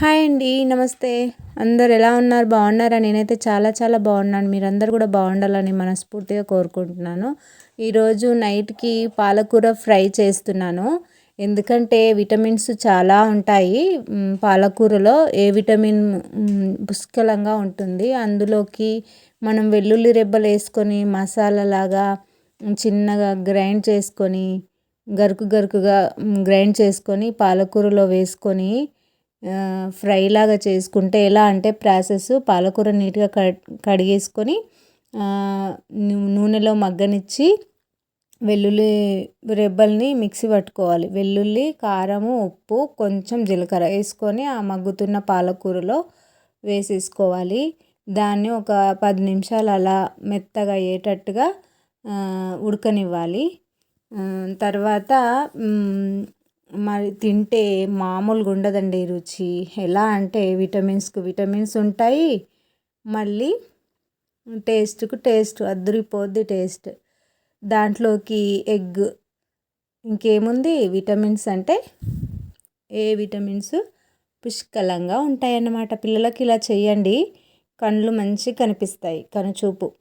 Hi అండి నమస్తే. అందరు ఎలా ఉన్నారు? బాగున్నారా? నేనైతే చాలా చాలా బాగున్నాను. మీరందరూ కూడా బాగుండాలని మనస్ఫూర్తిగా కోరుకుంటున్నాను. ఈరోజు నైట్కి పాలకూర ఫ్రై చేస్తున్నాను. ఎందుకంటే విటమిన్స్ చాలా ఉంటాయి. పాలకూరలో ఏ విటమిన్ పుష్కలంగా ఉంటుంది. అందులోకి మనం వెల్లుల్లి రెబ్బలు వేసుకొని మసాలా లాగా చిన్నగా గ్రైండ్ చేసుకొని గరుకు గరుకుగా గ్రైండ్ చేసుకొని పాలకూరలో వేసుకొని ఫ్రై లాగా చేసుకుంటే ఎలా అంటే ప్రాసెస్ పాలకూర నీట్గా కడిగేసుకొని నూనెలో మగ్గనిచ్చి వెల్లుల్లి రెబ్బల్ని మిక్సీ పట్టుకోవాలి. వెల్లుల్లి కారము ఉప్పు కొంచెం జీలకర్ర వేసుకొని ఆ మగ్గుతున్న పాలకూరలో వేసేసుకోవాలి. దాన్ని ఒక పది నిమిషాలు అలా మెత్తగా అయ్యేటట్టుగా ఉడకనివ్వాలి. తర్వాత మరి తింటే మామూలుగా ఉండదండి రుచి. ఎలా అంటే విటమిన్స్కు విటమిన్స్ ఉంటాయి మళ్ళీ టేస్ట్కు టేస్ట్ అద్దరిపోద్ది టేస్ట్. దాంట్లోకి ఎగ్ ఇంకేముంది? విటమిన్స్ అంటే ఏ విటమిన్స్? పుష్కలంగా ఉంటాయన్నమాట. పిల్లలకి ఇలా చేయండి కళ్ళు మంచి కనిపిస్తాయి. కనుచూపు.